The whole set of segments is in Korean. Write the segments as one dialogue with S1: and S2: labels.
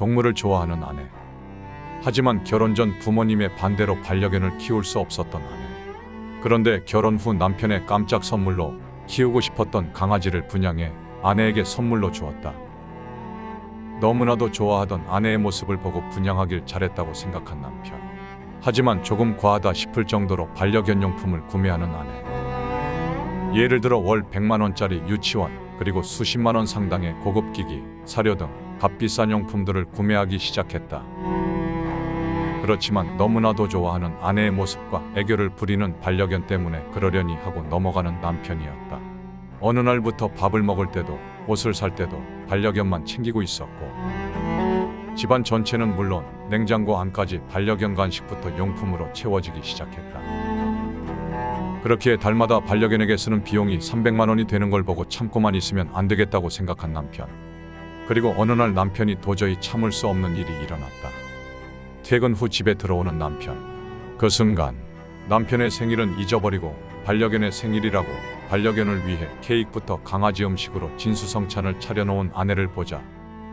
S1: 동물을 좋아하는 아내. 하지만 결혼 전 부모님의 반대로 반려견을 키울 수 없었던 아내. 그런데 결혼 후 남편의 깜짝 선물로 키우고 싶었던 강아지를 분양해 아내에게 선물로 주었다. 너무나도 좋아하던 아내의 모습을 보고 분양하길 잘했다고 생각한 남편. 하지만 조금 과하다 싶을 정도로 반려견 용품을 구매하는 아내. 예를 들어 월 100만 원짜리 유치원 그리고 수십만 원 상당의 고급 기기, 사료 등 값비싼 용품들을 구매하기 시작했다. 그렇지만 너무나도 좋아하는 아내의 모습과 애교를 부리는 반려견 때문에 그러려니 하고 넘어가는 남편이었다. 어느 날부터 밥을 먹을 때도 옷을 살 때도 반려견만 챙기고 있었고 집안 전체는 물론 냉장고 안까지 반려견 간식부터 용품으로 채워지기 시작했다. 그렇기에 달마다 반려견에게 쓰는 비용이 300만 원이 되는 걸 보고 참고만 있으면 안 되겠다고 생각한 남편. 그리고 어느 날 남편이 도저히 참을 수 없는 일이 일어났다. 퇴근 후 집에 들어오는 남편. 그 순간 남편의 생일은 잊어버리고 반려견의 생일이라고 반려견을 위해 케이크부터 강아지 음식으로 진수성찬을 차려놓은 아내를 보자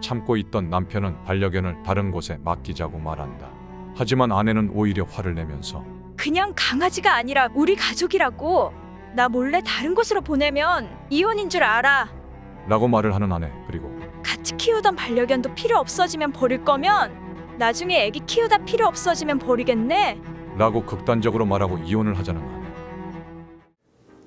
S1: 참고 있던 남편은 반려견을 다른 곳에 맡기자고 말한다. 하지만 아내는 오히려 화를 내면서
S2: 그냥 강아지가 아니라 우리 가족이라고. 나 몰래 다른 곳으로 보내면 이혼인 줄 알아.
S1: 라고 말을 하는 아내 그리고
S2: 같이 키우던 반려견도 필요 없어지면 버릴 거면 나중에 애기 키우다 필요 없어지면 버리겠네.
S1: 라고 극단적으로 말하고 이혼을 하자는 아내.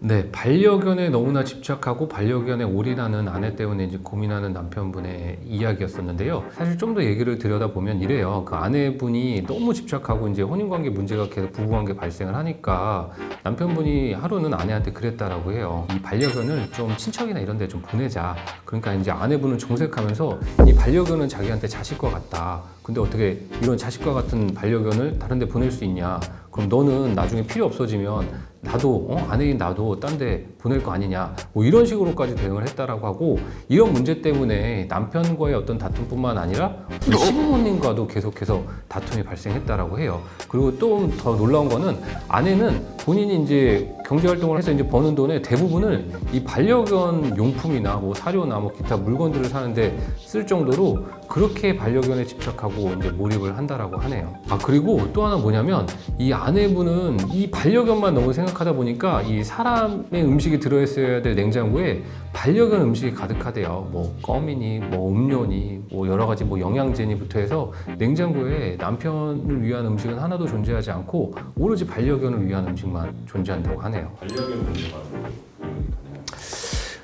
S3: 네, 반려견에 너무나 집착하고 반려견에 올인하는 아내 때문에 이제 고민하는 남편분의 이야기였었는데요. 사실 좀 더 얘기를 들여다보면 이래요. 그 아내분이 너무 집착하고 이제 혼인관계 문제가 계속 부부관계 발생을 하니까 남편분이 하루는 아내한테 그랬다라고 해요. 이 반려견을 좀 친척이나 이런 데 좀 보내자. 그러니까 이제 아내분은 정색하면서 이 반려견은 자기한테 자식과 같다. 근데 어떻게 이런 자식과 같은 반려견을 다른 데 보낼 수 있냐? 그럼 너는 나중에 필요 없어지면 나도 어? 아내인 나도 딴 데 보낼 거 아니냐. 뭐 이런 식으로까지 대응을 했다라고 하고 이런 문제 때문에 남편과의 어떤 다툼뿐만 아니라 우리 시부모님과도 계속해서 다툼이 발생했다라고 해요. 그리고 또 더 놀라운 거는 아내는 본인이 이제 경제 활동을 해서 이제 버는 돈의 대부분을 이 반려견 용품이나 뭐 사료나 뭐 기타 물건들을 사는데 쓸 정도로 그렇게 반려견에 집착하고 이제 몰입을 한다라고 하네요. 아 그리고 또 하나 뭐냐면 이 아내분은 이 반려견만 너무 생각하다 보니까 이 사람의 음식이 들어있어야 될 냉장고에 반려견 음식이 가득하대요. 뭐 껌이니 뭐 음료니 뭐 여러 가지 뭐 영양제니부터 해서 냉장고에 남편을 위한 음식은 하나도 존재하지 않고 오로지 반려견을 위한 음식만 존재한다고 하네요.
S4: 반려견 문제만.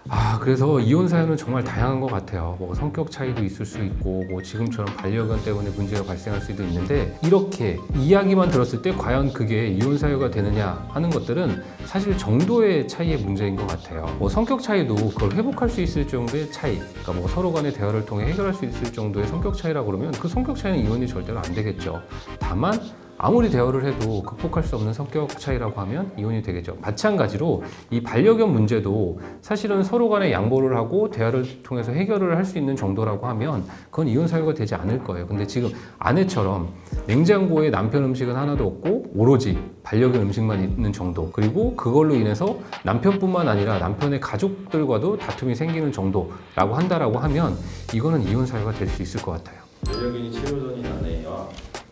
S3: 아, 그래서 이혼 사연은 정말 다양한 것 같아요. 뭐 성격 차이도 있을 수 있고, 뭐 지금처럼 반려견 때문에 문제가 발생할 수도 있는데, 이렇게 이야기만 들었을 때 과연 그게 이혼 사유가 되느냐 하는 것들은 사실 정도의 차이의 문제인 것 같아요. 뭐 성격 차이도 그걸 회복할 수 있을 정도의 차이, 그러니까 뭐 서로 간의 대화를 통해 해결할 수 있을 정도의 성격 차이라 그러면 그 성격 차이는 이혼이 절대로 안 되겠죠. 다만, 아무리 대화를 해도 극복할 수 없는 성격 차이라고 하면 이혼이 되겠죠. 마찬가지로 이 반려견 문제도 사실은 서로 간에 양보를 하고 대화를 통해서 해결을 할 수 있는 정도라고 하면 그건 이혼 사유가 되지 않을 거예요. 근데 지금 아내처럼 냉장고에 남편 음식은 하나도 없고 오로지 반려견 음식만 있는 정도 그리고 그걸로 인해서 남편뿐만 아니라 남편의 가족들과도 다툼이 생기는 정도라고 한다라고 하면 이거는 이혼 사유가 될 수 있을 것 같아요.
S4: 반려견이 최우선인 아내와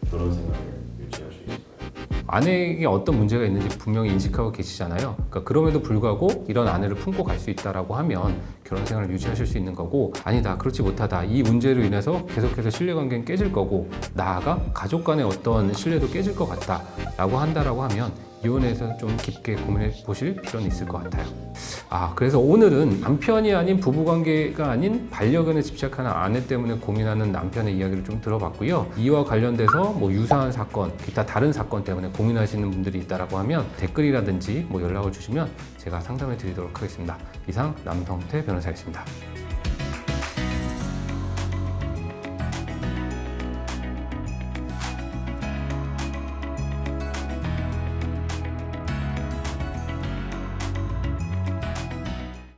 S4: 결혼 생활을 유지할 수 있을까요?
S3: 아내에게 어떤 문제가 있는지 분명히 인식하고 계시잖아요. 그러니까 그럼에도 불구하고 이런 아내를 품고 갈 수 있다라고 하면 결혼 생활을 유지하실 수 있는 거고 아니다 그렇지 못하다 이 문제로 인해서 계속해서 신뢰관계는 깨질 거고 나아가 가족 간의 어떤 신뢰도 깨질 것 같다라고 한다라고 하면 이혼에서 좀 깊게 고민해 보실 필요는 있을 것 같아요. 아, 그래서 오늘은 남편이 아닌 부부관계가 아닌 반려견에 집착하는 아내 때문에 고민하는 남편의 이야기를 좀 들어봤고요. 이와 관련돼서 뭐 유사한 사건, 기타 다른 사건 때문에 고민하시는 분들이 있다라고 하면 댓글이라든지 뭐 연락을 주시면 제가 상담해 드리도록 하겠습니다. 이상 남성태 변호사였습니다.